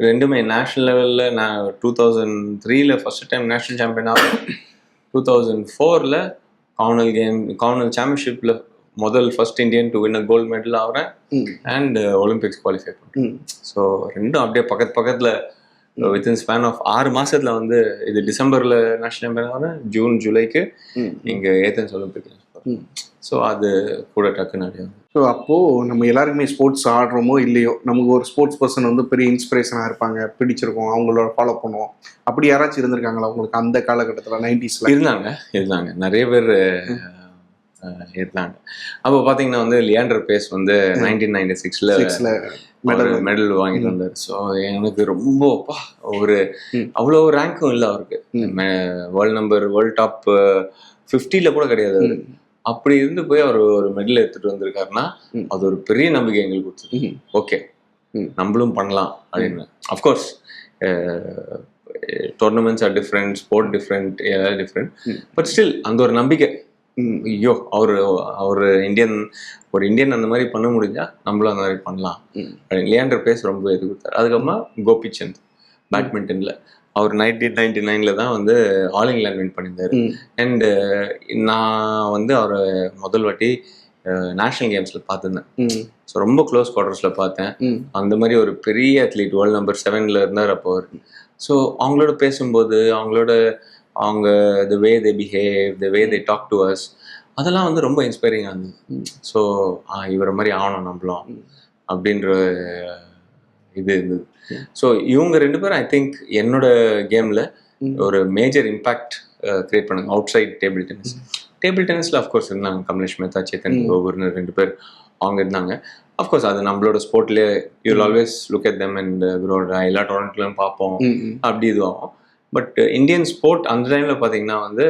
ரெண்டுமே நேஷனல் லெவலில் நான் டூ தௌசண்ட் த்ரீல ஃபர்ஸ்ட் டைம் நேஷனல் சாம்பியன் ஆகும் டூ தௌசண்ட் ஃபோரில் காமனல் கேம் காமனல் சாம்பியன்ஷிப்பில் முதல் first Indian to win a gold medal ஆகிறேன் அண்ட் ஒலிம்பிக்ஸ் குவாலிஃபை பண்ணேன். ஸோ ரெண்டும் அப்படியே பக்கத்து பக்கத்தில் வித்தின் ஸ்பேன் ஆஃப் ஆறு மாசத்துல வந்து இது டிசம்பர்ல நேஷனல் சாம்பியன் ஆகிறேன் ஜூன் ஜூலைக்கு இங்கே ஏத்தன்ஸ் ஒலிம்பிக். ஸோ அது கூட டக்குன்னு வந்து. ஸோ அப்போ நம்ம எல்லாருக்குமே ஸ்போர்ட்ஸ் ஆடுறோமோ இல்லையோ நமக்கு ஒரு ஸ்போர்ட்ஸ் பர்சன் வந்து பெரிய இன்ஸ்பிரேஷனாக இருப்பாங்க பிடிச்சிருக்கோம் அவங்களோட ஃபாலோ பண்ணுவோம். அப்படி யாராச்சும் இருந்திருக்காங்களா உங்களுக்கு அந்த காலகட்டத்தில் நைன்டிஸ்ல இருந்தாங்க இருந்தாங்க. நிறைய பேர் இருந்தாங்க. அப்போ பார்த்தீங்கன்னா வந்து லியாண்டர் பேஸ் வந்து நைன்டீன் நைன்டி சிக்ஸில் மெடல் மெடல் வாங்கிட்டு வந்தார். ஸோ எனக்கு ரொம்ப ஒரு. அவ்வளோ ரேங்க்கும் இல்லை அவருக்கு. வேர்ல்ட் நம்பர் வேர்ல்ட் டாப் ஃபிஃப்டியில் கூட கிடையாது அவரு. அப்படி இருந்து போய் அவர் ஒரு மெடல் எடுத்துட்டு வந்திருக்காருன்னா. அது ஒரு பெரிய நம்பிக்கை எங்களுக்கு கொடுத்தது. ஓகே. நம்மளும் பண்ணலாம் அப்படின்னு. Of course tournaments are different sport different எல்லாம் டிஃப்ரெண்ட். பட் ஸ்டில் அந்த ஒரு நம்பிக்கை. ஐயோ அவர் அவர் இந்தியன் ஒரு இந்தியன் அந்த மாதிரி பண்ண முடிஞ்சா நம்மளும் அந்த மாதிரி பண்ணலாம். லியாண்டர் பேஸ் ரொம்ப இது கொடுத்தாரு. அதுக்கப்புறமா கோபிச்சந்த் பேட்மிண்டன்ல அவர் நைன்டீன் நைன்டி நைன்ல தான் வந்து ஆல் இங்கிலாந்து வின் பண்ணியிருந்தாரு. அண்டு நான் வந்து அவரை முதல் வாட்டி நேஷனல் கேம்ஸ்ல பார்த்துருந்தேன். ஸோ ரொம்ப க்ளோஸ் குவார்டர்ஸ்ல பார்த்தேன். அந்த மாதிரி ஒரு பெரிய அத்லீட் வேர்ல்ட் நம்பர் செவன்ல இருந்தார் அப்போ அவர் ஸோ அவங்களோட பேசும்போது அவங்களோட அவங்க the way they behave the way they talk to us அதெல்லாம் வந்து ரொம்ப இன்ஸ்பைரிங்காக இருந்தது ம். ஸோ இவரை மாதிரி ஆகணும் நம்மளும் அப்படின்ற இது இருந்தது ஸோ இவங்க ரெண்டு பேரும் ஐ திங்க் என்னோட கேமில் ம். ஒரு மேஜர் இம்பாக்ட் கிரியேட் பண்ணாங்க. Outside table tennis table டென்னிஸில் அஃப்கோர்ஸ் இருந்தாங்க. கமலேஷ் மேத்தா சேத்தன் ம். கோகுர்னு ரெண்டு பேர் அவங்க இருந்தாங்க. அஃப்கோர்ஸ் அது நம்மளோட ஸ்போர்ட்லேயே you always look at them and எல்லா டோர்னமெண்ட்லையும் பார்ப்போம். ம். அப்படி இதுவாகும் பட் இந்தியன் ஸ்போர்ட் அந்த டைமில் பார்த்தீங்கன்னா வந்து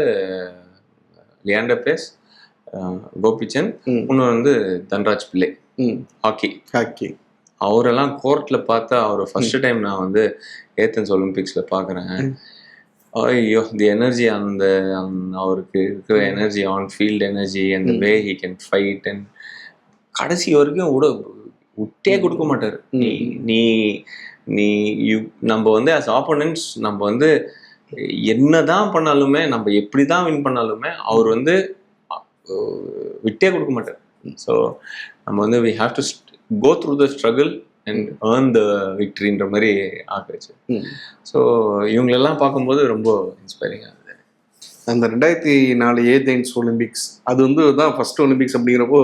லியாண்டர் பேஸ் கோபிச்சந்த் ம். இன்னொன்று வந்து தன்ராஜ் பிள்ளை. ஹாக்கி ஹாக்கி அவரெல்லாம் கோர்ட்ல பார்த்தா அவர் ஃபர்ஸ்ட் டைம் நான் வந்து ஏத்தன்ஸ் ஒலிம்பிக்ஸ்ல பார்க்குறேன். ஐயோ தி எனர்ஜி அந்த அவருக்கு இருக்கிற எனர்ஜி ஆன் ஃபீல்ட் எனர்ஜி அந்த. Way he can fight and கடைசி வரைக்கும் விட விட்டே கொடுக்க மாட்டார். நீ நீ நீ யூ நம்ம வந்து அஸ் ஆப்போனன்ட்ஸ் நம்ம வந்து என்னதான் பண்ணாலுமே நம்ம எப்படி தான் வின் பண்ணாலுமே அவர் வந்து விட்டே கொடுக்க மாட்டார். ஸோ நம்ம வந்து we have to go through the struggle and earn the விக்ட்ரின்ற மாதிரி ஆகிடுச்சு. ஸோ இவங்களெல்லாம் பார்க்கும்போது ரொம்ப இன்ஸ்பைரிங்காக இருந்தது. அந்த ரெண்டாயிரத்தி நாலு ஏதென்ஸ் ஒலிம்பிக்ஸ் அது வந்து தான் ஃபர்ஸ்ட் ஒலிம்பிக்ஸ் அப்படிங்கிறப்போ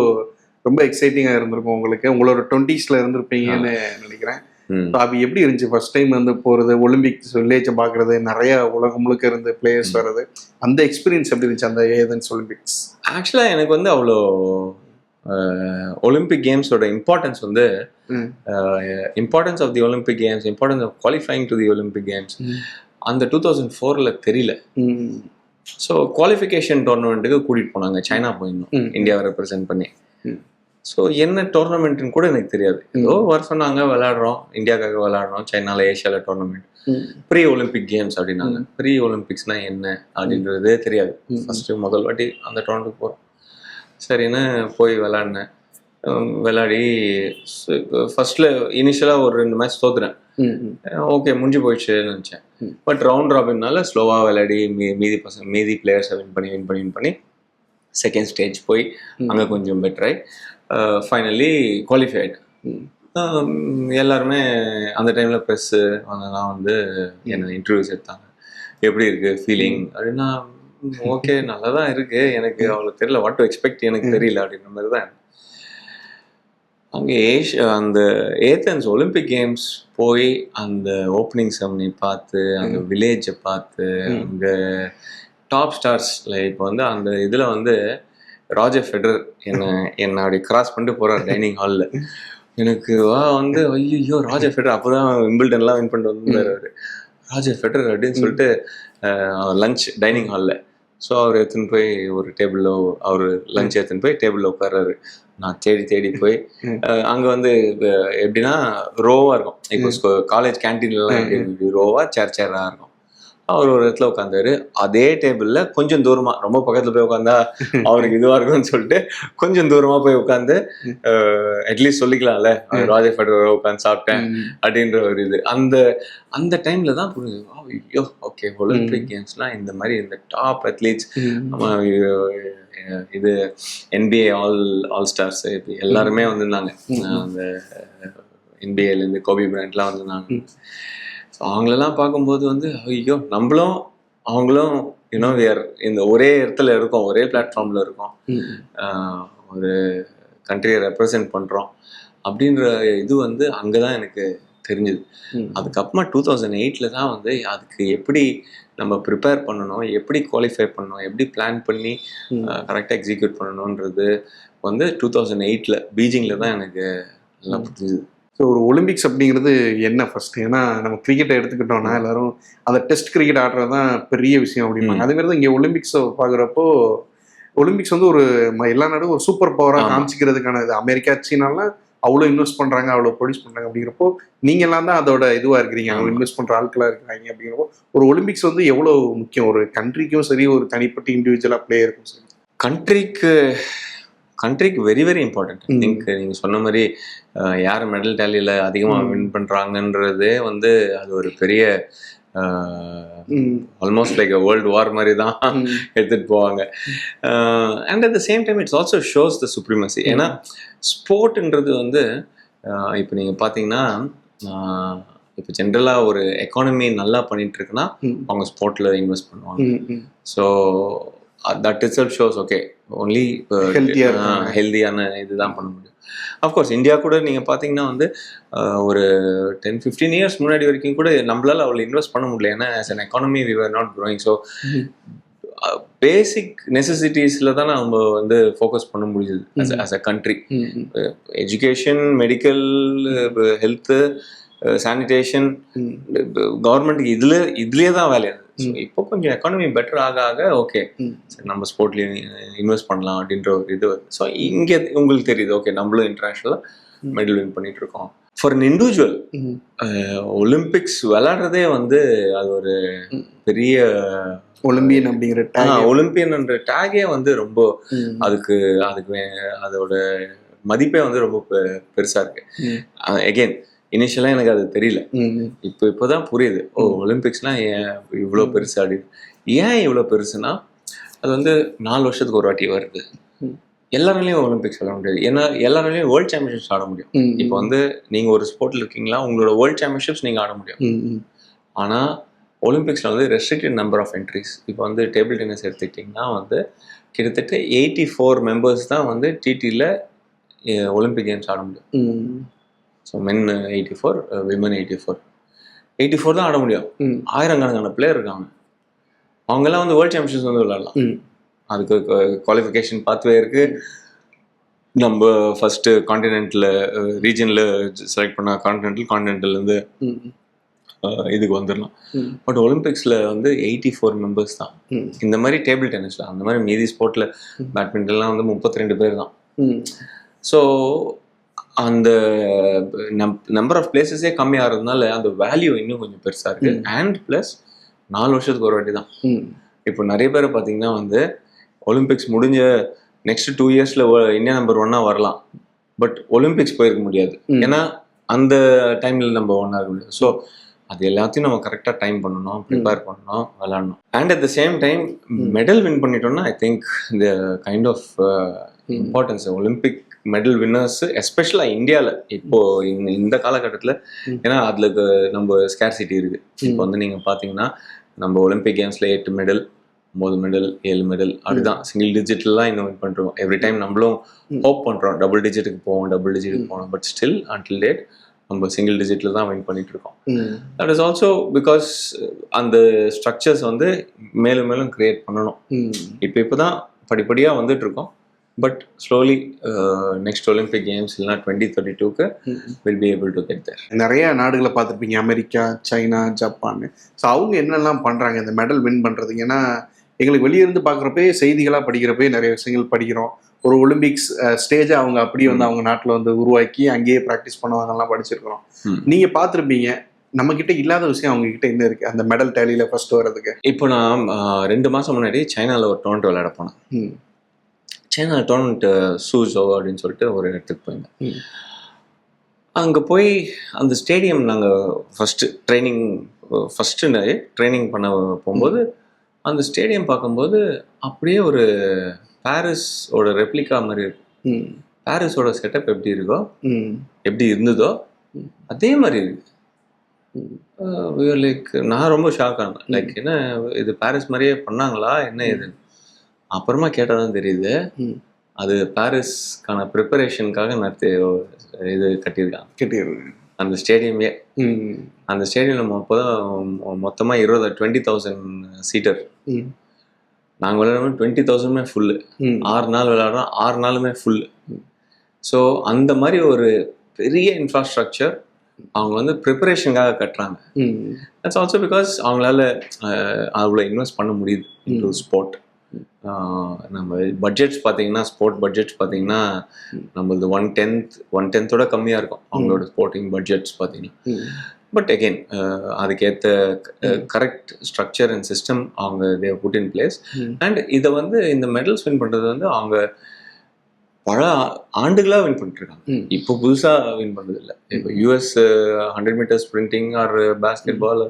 ரொம்ப எக்ஸைட்டிங்காக இருந்திருக்கும் உங்களுக்கு. உங்களோட டுவெண்ட்டீஸ்ல இருந்திருப்பீங்கன்னு நினைக்கிறேன். அது எப்படி இருந்துச்சு? ஃபர்ஸ்ட் டைம் வந்து போகிறது ஒலிம்பிக்ஸ் வில்லேஜை பார்க்குறது நிறைய உலகம் முழுக்க இருந்து பிளேயர்ஸ் வர்றது அந்த எக்ஸ்பீரியன்ஸ் எப்படி இருந்துச்சு அந்த ஏதென்ஸ் ஒலிம்பிக்ஸ்? ஆக்சுவலாக எனக்கு வந்து அவ்வளோ ஒலிம்பிக் கேம்ஸோட இம்பார்ட்டன்ஸ் வந்து. Importance of the Olympic games importance of qualifying to the Olympic games அந்த டூ தௌசண்ட் ஃபோரில் தெரியல. ஸோ குவாலிஃபிகேஷன் டோர்னமெண்ட்டுக்கு கூட்டிகிட்டு போனாங்க. சைனா போயிருந்தோம். இந்தியாவை ரெப்ரசென்ட் பண்ணி. ஸோ என்ன டோர்னமெண்ட்னு கூட எனக்கு தெரியாது. ஏதோ வர சொன்னாங்க விளையாடுறோம். இந்தியாவுக்காக விளையாடுறோம். சைனால ஏஷியாவில் டோர்னமெண்ட் ப்ரீ ஒலிம்பிக் கேம்ஸ் அப்படின்னாங்க. ப்ரீ ஒலிம்பிக்ஸ்னா என்ன அப்படின்றதே தெரியாது. ஃபர்ஸ்ட் முதல் வாட்டி அந்த டோர்னமெண்ட் போகிறோம் சரின்னு போய் விளாடினேன். உம், விளையாடி ஃபர்ஸ்ட்ல இனிஷியலாக ஒரு ரெண்டு மேட்ச் தோத்துறேன் ஓகே முடிஞ்சு போயிடுச்சுன்னு நினச்சேன். பட் ரவுண்ட் ராபின்னால ஸ்லோவாக விளையாடி மீ மீதி பசங்க மீதி பிளேயர்ஸை வின் பண்ணி வின் பண்ணி வின் பண்ணி செகண்ட் ஸ்டேஜ் போய் அங்கே கொஞ்சம் பெட்டராகி ஃபைனலி குவாலிஃபை ஆகிட்டேன் எல்லாருமே அந்த டைமில் ப்ரெஸ்ஸு அதெல்லாம் வந்து என்னை இன்டர்வியூஸ் எடுத்தாங்க. எப்படி இருக்கு ஃபீலிங் அப்படின்னா ஓகே நல்லா தான் இருக்கு. எனக்கு அவ்வளோ தெரியல. வாட் டு எக்ஸ்பெக்ட் எனக்கு தெரியல அப்படின்ற மாதிரி தான் அங்கே ஏஷ் அந்த ஏத்தன்ஸ் ஒலிம்பிக் கேம்ஸ் போய் அந்த ஓப்பனிங் செரமனி பார்த்து அந்த வில்லேஜை பார்த்து. அங்கே டாப் ஸ்டார்ஸ்ல இப்போ வந்து அந்த இதில் வந்து ராஜர் ஃபெடரர் என்னை என்னை அப்படி கிராஸ் பண்ணிட்டு போகிறார் டைனிங் ஹாலில் எனக்கு வா வந்து ஐயோ ராஜர் ஃபெடரர் அப்போ தான் விம்பிள்டன்லாம் வின் பண்ணிட்டு அவர். ராஜர் ஃபெடரர் அப்படின்னு சொல்லிட்டு லஞ்ச் டைனிங் ஹாலில் ஸோ அவர் எடுத்துன்னு போய் ஒரு டேபிளில் அவர் லஞ்ச் எடுத்துன்னு போய் டேபிளில் உட்கார்றாரு. நான் தேடி தேடி போய் அங்க வந்து எப்படின்னா ரோவா இருக்கும். இப்போ காலேஜ் கேன்டீன்லாம் எப்படி ரோவா சேர் சேரா இருக்கும். அவர் ஒரு இடத்துல உட்காந்தாரு அதே டேபிள்ல கொஞ்சம் தூரமா ரொம்ப பக்கத்துல போய் உட்காந்தா <laughs> அவருக்கு இதுவா இருக்கும்னு சொல்லிட்டு கொஞ்சம் தூரமா போய் உட்காந்து அட்லீஸ்ட் சொல்லிக்கலாம்ல. ராஜர் ஃபெடரர் உட்காந்து சாப்பிட்டேன் அப்படின்ற ஒரு இது. அந்த அந்த டைம்ல தான் புரிஞ்சது "Wow, ஐயோ ஓகே ஒலிம்பிக் கேம்ஸ்லாம் இந்த மாதிரி இந்த டாப் அத்லீட்ஸ் இது என்பிஏ ஆல் ஆல் ஸ்டார்ஸ் எல்லாருமே வந்திருந்தாங்க. அந்த என்பிஏல இருந்து கோபி பிராண்ட்லாம் வந்திருந்தாங்க. ஸோ அவங்களெல்லாம் பார்க்கும்போது வந்து ஐயோ நம்மளும் அவங்களும் யூனோ வியர் இந்த ஒரே இடத்துல இருக்கோம் ஒரே பிளாட்ஃபார்ம்ல இருக்கோம். ஒரு கண்ட்ரியை ரெப்ரசன்ட் பண்ணுறோம் அப்படின்ற இது வந்து அங்கே தான் எனக்கு தெரிஞ்சுது. அதுக்கப்புறமா டூ தௌசண்ட் எயிட்டில் தான் வந்து அதுக்கு எப்படி நம்ம ப்ரிப்பேர் பண்ணணும் எப்படி குவாலிஃபை பண்ணணும் எப்படி பிளான் பண்ணி கரெக்டாக எக்ஸிக்யூட் பண்ணணுன்றது வந்து டூ தௌசண்ட் எயிட்டில் பீஜிங்கில் தான் எனக்கு நல்லா புரிஞ்சுது. ஸோ ஒரு ஒலிம்பிக்ஸ் அப்படிங்கிறது என்ன ஃபர்ஸ்ட் ஏன்னா நம்ம கிரிக்கெட்டை எடுத்துக்கிட்டோம்னா எல்லாரும் அந்த டெஸ்ட் கிரிக்கெட் ஆடுறது தான் பெரிய விஷயம் அப்படிம்பாங்க. அதே மாதிரி தான் இங்கே ஒலிம்பிக்ஸ் பார்க்குறப்போ ஒலிம்பிக்ஸ் வந்து ஒரு எல்லா நாடும் ஒரு சூப்பர் பவராக. காமிச்சிக்கிறதுக்கான இது. அமெரிக்கா சீனாலாம் அவ்வளோ இன்வெஸ்ட் பண்ணுறாங்க அவ்வளோ ப்ரொடியூஸ் பண்ணுறாங்க அப்படிங்கிறப்போ நீங்க எல்லாம் தான் அதோட இதுவாக இருக்கிறீங்க. அவங்க. இன்வெஸ்ட் பண்ணுற ஆட்களாக இருக்கிறாங்க அப்படிங்கிறப்போ ஒரு ஒலிம்பிக்ஸ் வந்து எவ்வளோ முக்கியம்? ஒரு கண்ட்ரிக்கும் சரி ஒரு தனிப்பட்ட இண்டிவிஜுவலாக பிளேயருக்கும் சரி. கண்ட்ரிக்கு கண்ட்ரிக்கு வெரி வெரி இம்பார்ட்டன்ட் ம். திங்க் நீங்க சொன்ன மாதிரி யார் மெடல் டேலியில் அதிகமாக. வின் பண்றாங்கன்றதே வந்து அது ஒரு பெரிய. ஆல்மோஸ்ட் லைக் வேர்ல்டு வார் மாதிரி தான் ம். எடுத்துட்டு போவாங்க and at the same time it's also shows the supremacy ஏன்னா ஸ்போர்ட்ன்றது வந்து இப்போ நீங்க பார்த்தீங்கன்னா இப்போ ஜென்ரலாக ஒரு எக்கானமி நல்லா பண்ணிட்டு இருக்குன்னா. அவங்க ஸ்போர்ட்ல இன்வெஸ்ட் பண்ணுவாங்க. So that itself shows okay only இருக்காங்க. ஹெல்தியான இதுதான் பண்ண முடியும். அஃப்கோர்ஸ் இந்தியா கூட நீங்கள் பார்த்தீங்கன்னா வந்து ஒரு டென் ஃபிஃப்டீன் இயர்ஸ் முன்னாடி வரைக்கும் கூட நம்மளால அவ்வளோ இன்வெஸ்ட் பண்ண முடியல. ஏன்னா as an economy we are not growing so basic நெசசிட்டிஸில் தான் நம்ம வந்து ஃபோக்கஸ் பண்ண முடியுது as a country education medical health sanitation கவர்மெண்ட்டுக்கு இதுல இதுலயே தான் வேலையாது ஸோ இப்போ கொஞ்சம் எக்கானமி பெட்டர் ஆக ஆக ஓகே. சரி நம்ம ஸ்போர்ட்லேயும் இன்வெஸ்ட் பண்ணலாம் அப்படின்ற ஒரு இது ஸோ இங்கே உங்களுக்கு தெரியுது ஓகே நம்மளும் இன்டர்நேஷ்னலாக. மெடல் வின் பண்ணிட்டு இருக்கோம் ஃபார் அன் இண்டிவிஜுவல் ஒலிம்பிக்ஸ் விளையாடுறதே வந்து அது ஒரு. பெரிய ஒலிம்பியன் அப்படிங்கிற டேக் ஒலிம்பியன்ன்ற டேகே வந்து ரொம்ப அதுக்கு அதுக்கு அதோட மதிப்பே வந்து ரொம்ப பெருசா இருக்கு ம். இனிஷியலாக எனக்கு அது தெரியல. இப்போ இப்போதான் புரியுது. ஓ. ஒலிம்பிக்ஸ்லாம் ஏன் இவ்வளோ. பெருசு அப்படின்னு ஏன் இவ்வளோ பெருசுனா அது வந்து நாலு வருஷத்துக்கு ஒரு வாட்டி வருது. எல்லாராலையும் ஒலிம்பிக்ஸ் விளாட முடியாது. ஏன்னா எல்லாராலையும் வேர்ல்ட் சாம்பியன்ஷிப்ஸ் ஆட முடியும். இப்போ வந்து நீங்கள் ஒரு ஸ்போர்ட்டில் இருக்கீங்களா உங்களோட வேர்ல்ட் சாம்பியன்ஷிப்ஸ் நீங்கள் ஆட முடியும் ஆனால் ஒலிம்பிக்ஸில் வந்து ரெஸ்ட்ரிக்டட் நம்பர் ஆஃப் என்ட்ரிஸ் இப்போ வந்து டேபிள் டென்னிஸ் எடுத்துக்கிட்டிங்கன்னா வந்து கிட்டத்தட்ட எயிட்டி ஃபோர் மெம்பர்ஸ் தான் வந்து டிடியில் ஒலிம்பிக் கேம்ஸ் ஆட முடியும். So men eighty four women eighty four eighty four தான் ஆட முடியும். ஆயிரக்கணக்கான பிளேயர் இருக்காங்க. அவங்கெல்லாம் வந்து வேர்ல்ட் சாம்பியன்ஷிப்ஸ் வந்து விளையாடலாம். அதுக்கு குவாலிஃபிகேஷன் பாத்வே இருக்கு. நம்ம ஃபர்ஸ்ட் காண்டினென்ட்ல ரீஜனில் செலக்ட் பண்ண காண்டினென்டல் காண்டினென்டல்லேருந்து இதுக்கு வந்துடலாம். பட் ஒலிம்பிக்ஸில் வந்து எயிட்டி ஃபோர் மெம்பர்ஸ் தான் இந்த மாதிரி டேபிள் டென்னிஸில் அந்த மாதிரி மீதி ஸ்போர்ட்டில். பேட்மிண்டன்லாம் வந்து முப்பத்தி ரெண்டு பேர் தான். ஸோ அந்த நம்பர் ஆஃப் பிளேசஸே கம்மியாகிறதுனால அந்த வேல்யூ இன்னும் கொஞ்சம் பெருசாக இருக்கு. அண்ட் ப்ளஸ் நாலு வருஷத்துக்கு ஒரு வாட்டி தான் இப்போ நிறைய பேர் பார்த்தீங்கன்னா வந்து ஒலிம்பிக்ஸ் முடிஞ்ச நெக்ஸ்ட் டூ இயர்ஸில் இந்தியா நம்பர் ஒன்னாக வரலாம். பட் ஒலிம்பிக்ஸ் போயிருக்க முடியாது. ஏன்னா அந்த டைமில் நம்ம ஒன்றா இருக்க முடியாது ஸோ அது எல்லாத்தையும் நம்ம கரெக்டாக டைம் பண்ணணும் ப்ரிப்பேர் பண்ணணும் விளாடணும் and at the same time medal win பண்ணிட்டோம்னா ஐ திங்க் இந்த kind of importance Olympic medal winners எஸ்பெஷலாக இந்தியாவில் இப்போ இந்த காலகட்டத்தில். ஏன்னா அதில் நம்ம ஸ்கேர்சிட்டி இருக்கு. இப்போ வந்து நீங்கள் பார்த்தீங்கன்னா நம்ம ஒலிம்பிக் கேம்ஸில் எட்டு மெடல் ஒம்பது மெடல் ஏழு மெடல் அப்படிதான் சிங்கிள் டிஜிட்லாம் இன்னும் பண்ணுறோம் எவ்ரி டைம் நம்மளும். ஹோப் பண்ணுறோம் டபுள் டிஜிட்டுக்கு போவோம் டபுள் டிஜிட்டுக்கு போவோம். பட் ஸ்டில் அன்டில் டேட் நம்ம சிங்கிள் டிஜிட்டில் தான் வின் பண்ணிட்டு இருக்கோம். தட் இஸ் ஆல்சோ பிகாஸ் அந்த ஸ்ட்ரக்சர்ஸ் வந்து மேலும் மேலும் கிரியேட் பண்ணணும். இப்போ இப்போ தான் படிப்படியாக வந்துட்டு இருக்கோம். But slowly next Olympic games இல்லைனா டுவெண்ட்டி தேர்ட்டி டூக்கு will be able to get there நிறைய நாடுகளை பார்த்துருப்பீங்க. America China Japan. ஸோ அவங்க என்னெல்லாம் பண்றாங்க? இந்த மெடல் வின் பண்றதுக்கு ஏன்னா எங்களுக்கு வெளிய இருந்து பார்க்குறப்பே செய்திகளாக படிக்கிறப்பே நிறைய விஷயங்கள் படிக்கிறோம். ஒரு ஒலிம்பிக்ஸ் ஸ்டேஜை அவங்க அப்படியே வந்து அவங்க நாட்டில் வந்து உருவாக்கி அங்கேயே ப்ராக்டிஸ் பண்ணுவாங்கலாம் படிச்சிருக்கிறோம். ம். நீங்க பார்த்துருப்பீங்க நம்ம கிட்ட இல்லாத விஷயம் அவங்க கிட்ட என்ன இருக்கு? அந்த மெடல் டேலியில ஃபர்ஸ்ட் வர்றதுக்கு. இப்போ நான் ரெண்டு மாதம் முன்னாடி சைனாவில் ஒரு டோர்னமெண்ட் விளையாட போனேன். சைனா டோர்னமெண்ட் சூசோ அப்படின்னு சொல்லிட்டு ஒரு இடத்துக்கு போயிருந்தேன். அங்கே போய் அந்த ஸ்டேடியம் நாங்கள் ஃபஸ்ட்டு ட்ரைனிங் ஃபஸ்ட்டு ட்ரைனிங் பண்ண போகும்போது அந்த ஸ்டேடியம் பார்க்கும்போது அப்படியே ஒரு பாரிஸோட ரெப்ளிகா மாதிரி இருக்கும். பாரிஸோட செட்டப் எப்படி இருக்கோ. எப்படி இருந்ததோ. அதே மாதிரி இருக்கு. லைக் நான் ரொம்ப ஷாக் ஆனேன் லைக் என்ன இது பாரிஸ் மாதிரியே பண்ணாங்களா என்ன இது அப்புறமா கேட்டால் தான் தெரியுது. அது பாரிஸ்க்கான ப்ரிப்பரேஷனுக்காக நடத்தி இது கட்டியிருக்காங்க. கேட்டிருக்கேன் அந்த ஸ்டேடியமே. அந்த ஸ்டேடியம் மொத்தம் மொத்தமாக இருபது டுவெண்ட்டி தௌசண்ட் சீட்டர். நாங்கள் விளையாடும் டுவெண்ட்டி தௌசண்ட்மே ஃபுல்லு. ஆறு நாள் விளையாடுறோம் ஆறு நாளுமே ஃபுல்லு ஸோ அந்த மாதிரி ஒரு பெரிய இன்ஃப்ராஸ்ட்ரக்சர் அவங்க வந்து ப்ரிப்பரேஷனுக்காக கட்டுறாங்க. தட்ஸ் ஆல்சோ பிகாஸ் அவங்களால அவ்வளோ இன்வெஸ்ட் பண்ண முடியுது இன்டு ஸ்போர்ட் நம்ம பட்ஜெட்ஸ் பார்த்தீங்கன்னா ஸ்போர்ட் பட்ஜெட்ஸ் பார்த்தீங்கன்னா. நம்மளது ஒன் டென்த் ஒன் டென்த்தோட கம்மியாக இருக்கும் அவங்களோட ஸ்போர்ட்டிங் பட்ஜெட்ஸ் பார்த்தீங்கன்னா. பட் அகெயின் அதுக்கேற்ற கரெக்ட் ஸ்ட்ரக்சர் அண்ட் சிஸ்டம் அவங்க they put in place. And இதை வந்து இந்த மெடல்ஸ் வின் பண்ணுறது வந்து அவங்க பல ஆண்டுகளாக வின் பண்ணிட்டு இருக்காங்க ம். இப்போ புதுசாக வின் பண்ணுறது இல்லை இப்போ US hundred metre sprinting or basketball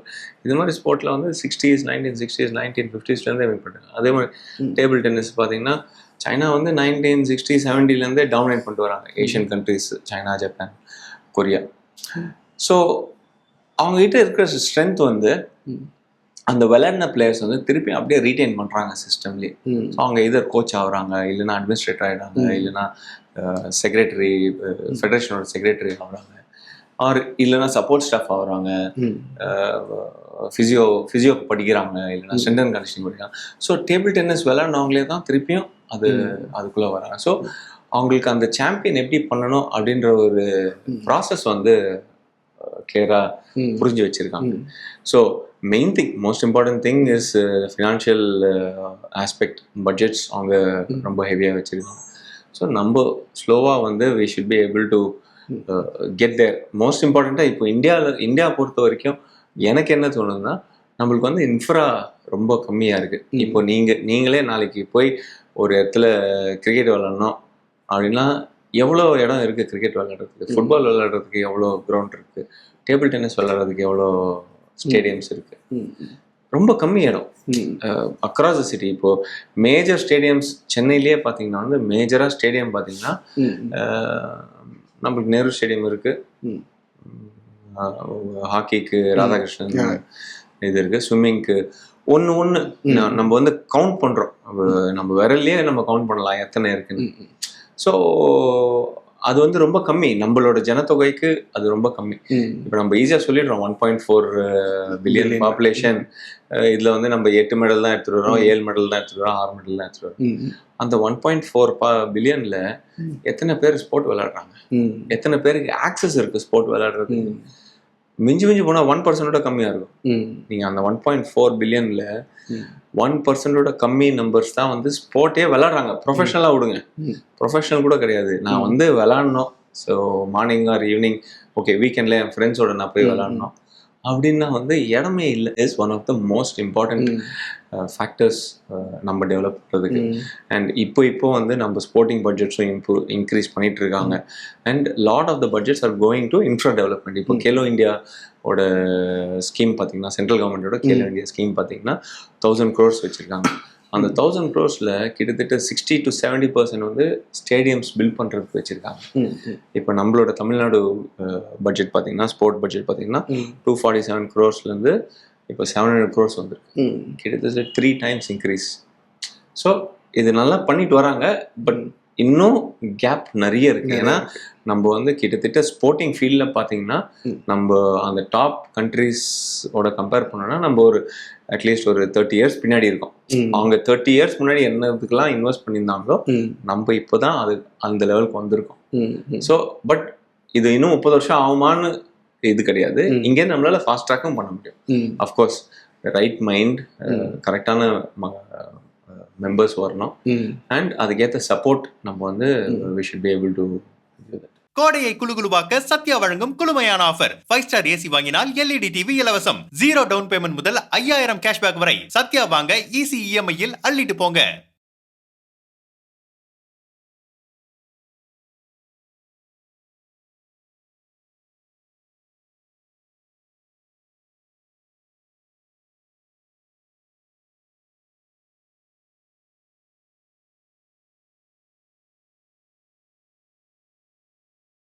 இது மாதிரி ஸ்போர்ட்டில் வந்து சிக்ஸ்டீஸ் நைன்டீன் சிக்ஸ்டீஸ் நைன்டீன் ஃபிஃப்டிஸ்லேருந்தே வின் பண்ணுறாங்க அதே மாதிரி. டேபிள் டென்னிஸ் பார்த்தீங்கன்னா சைனா வந்து நைன்டீன் சிக்ஸ்டி செவன்டிலேருந்தே டாமினேட் பண்ணிட்டு வராங்க. Asian countries China Japan Korea so அவங்ககிட்ட இருக்கிற ஸ்ட்ரென்த் வந்து. அந்த விளையாடின பிளேயர்ஸ் வந்து திருப்பி அப்படியே ரீட்டைன் பண்றாங்க சிஸ்டம்லேயே. ஸோ அவங்க இதர் கோச் ஆகுறாங்க இல்லைன்னா அட்மினிஸ்ட்ரேட்டர் ஆகிடுறாங்க இல்லைன்னா செக்ரட்டரி ஃபெடரேஷனோட செக்ரட்டரி ஆகுறாங்க. ஆர் இல்லைன்னா சப்போர்ட் ஸ்டாஃப் ஆகுறாங்க. ஃபிசியோ ஃபிசியோ படிக்கிறாங்க இல்லைன்னா ஸ்ட்ரென்த் அண்ட் கண்டிஷனிங் படிக்கிறாங்க. ஸோ டேபிள் டென்னிஸ் விளையாடினவங்களே தான் திருப்பியும் அது அதுக்குள்ளே வராங்க. ஸோ அவங்களுக்கு அந்த சாம்பியன் எப்படி பண்ணணும் அப்படின்ற ஒரு ப்ராசஸ் வந்து கிளியராக ம். புரிஞ்சு வச்சிருக்காங்க. So main thing most important thing is financial aspect budgets அவங்க ரொம்ப ஹெவியாக வச்சுருக்காங்க. ஸோ நம்ம ஸ்லோவாக வந்து we should be able to get there most இம்பார்ட்டண்ட்டாக இப்போ இந்தியாவில் இந்தியா பொறுத்த வரைக்கும் எனக்கு என்ன தோணுதுன்னா நம்மளுக்கு வந்து இன்ஃப்ரா ரொம்ப கம்மியாக இருக்குது இப்போ நீங்கள் நீங்களே நாளைக்கு போய் ஒரு இடத்துல கிரிக்கெட் விளாட்ணும் அப்படின்னா எவ்வளோ இடம் இருக்குது கிரிக்கெட் விளையாடுறதுக்கு? ஃபுட்பால் விளையாடுறதுக்கு எவ்வளோ கிரவுண்ட் இருக்குது டேபிள் டென்னிஸ் விளையாடுறதுக்கு எவ்வளோ ஸ்டேடியம்ஸ் இருக்குது. ரொம்ப கம்மி இடம். அக்ராஸ் த சிட்டி இப்போ மேஜர் ஸ்டேடியம்ஸ் சென்னையிலேயே பார்த்தீங்கன்னா வந்து மேஜராக ஸ்டேடியம் பார்த்தீங்கன்னா நம்மளுக்கு நேரு ஸ்டேடியம் இருக்கு. ம். அஹ், ஹாக்கிக்கு ராதாகிருஷ்ணன். இது இருக்கு. ஸ்விம்மிங்க்கு ஒன்று ஒன்று நம்ம வந்து கவுண்ட் பண்ணுறோம் நம்ம விரல்லையே நம்ம கவுண்ட் பண்ணலாம். எத்தனை இருக்குன்னு. ஸோ அது வந்து ரொம்ப கம்மி நம்மளோட ஜனத்தொகைக்கு அது ரொம்ப கம்மி. இப்போ நம்ம ஈஸியாக சொல்லிடுறோம் one point four billion. Population இதில் வந்து நம்ம எட்டு மெடல் தான் எடுத்துட்டு வரோம் ஏழு மெடல் தான் எடுத்துட்டு வரோம் ஆறு மெடல் தான் எடுத்துட்டு வரோம். அந்த ஒன் பாயிண்ட் ஃபோர் பா பில்லியன்ல. எத்தனை பேர் ஸ்போர்ட் விளையாடுறாங்க. எத்தனை பேருக்கு ஆக்சஸ் இருக்கு ஸ்போர்ட் விளையாடுறது ம். மிஞ்சி மிஞ்சி போனால் ஒன் பர்சன்டோட கம்மியாக இருக்கும். நீங்கள் அந்த ஒன் பாயிண்ட் ஃபோர் பில்லியனில். ஒன் பர்சன்டோட கம்மி நம்பர்ஸ் தான் வந்து ஸ்போர்ட்டே விளாட்றாங்க ப்ரொஃபஷனலாக விடுங்க. ப்ரொஃபஷனல் கூட கிடையாது நான் வந்து விளாட்ணும் so morning or evening okay வீக்கெண்டில் என் ஃப்ரெண்ட்ஸோட நான் போய். விளாட்ணும் அப்படின்னா வந்து இடமே இல்லை. Is one of the most important. Factors நம்ம டெவலப் பண்ணுறதுக்கு. அண்ட் இப்போ இப்போ வந்து நம்ம ஸ்போர்ட்டிங் பட்ஜெட்ஸும் இம்ப்ரூவ் இன்க்ரீஸ் பண்ணிட்டு இருக்காங்க. And lot of the budgets are going to infra development இப்போ கேலோ இந்தியாவோட ஸ்கீம் பார்த்தீங்கன்னா சென்ட்ரல் கவர்மெண்டோட கேலோ இந்தியா ஸ்கீம் பார்த்தீங்கன்னா தௌசண்ட் க்ரோர்ஸ் வச்சுருக்காங்க. அந்த தௌசண்ட் க்ரோர்ஸில் கிட்டத்தட்ட சிக்ஸ்டி டு செவன்டி பர்சன்ட் வந்து ஸ்டேடியம்ஸ் பில்ட் பண்ணுறதுக்கு வச்சுருக்காங்க. இப்போ நம்மளோட தமிழ்நாடு பட்ஜெட் பார்த்தீங்கன்னா ஸ்போர்ட் பட்ஜெட் பார்த்தீங்கன்னா. டூ ஃபார்ட்டி செவன் க்ரோர்ஸ்லேருந்து இப்போ செவன் ஹண்ட்ரட் க்ரோர்ஸ் வந்துருக்கு. கிட்டத்தட்ட த்ரீ டைம்ஸ் இன்க்ரீஸ் ஸோ இது நல்லா பண்ணிட்டு வராங்க பட் இன்னும் கேப் நிறைய இருக்கு ஏன்னா நம்ம வந்து கிட்டத்தட்ட ஸ்போர்ட்டிங் ஃபீல்டில் பார்த்தீங்கன்னா. நம்ம அந்த டாப் கண்ட்ரீஸோட கம்பேர் பண்ணோம்னா நம்ம ஒரு அட்லீஸ்ட் ஒரு தேர்ட்டி இயர்ஸ் பின்னாடி இருக்கோம். அவங்க தேர்ட்டி இயர்ஸ் முன்னாடி என்னதுக்கெல்லாம் இன்வெஸ்ட் பண்ணியிருந்தாங்களோ. நம்ம இப்போதான் அது அந்த லெவலுக்கு வந்திருக்கோம். ஸோ பட் இது இன்னும் முப்பது வருஷம் ஆகுமான்னு இது கிடையாது. இங்கே நம்மளால ஃபாஸ்ட் ட்ராக்கும் பண்ண முடியும். அஃப்கோர்ஸ் ரைட் மைண்ட் கரெக்டான மெம்பர்ஸ் வரணும். அண்ட் அதுக்கேற்ற சப்போர்ட் நம்ம வந்து we should be able to கோடையை குழுகுழுவாக்க சத்யா வழங்கும் குளுமையான ஆஃபர் ஃபைவ் ஸ்டார் ஏசி வாங்கினால் எல்இடி டிவி இலவசம். ஜீரோ டவுன் பேமெண்ட் முதல் ஐயாயிரம் கேஷ்பேக் வரை சத்யா வாங்க ஈஸி இஎம்ஐயில் அள்ளிட்டு போங்க.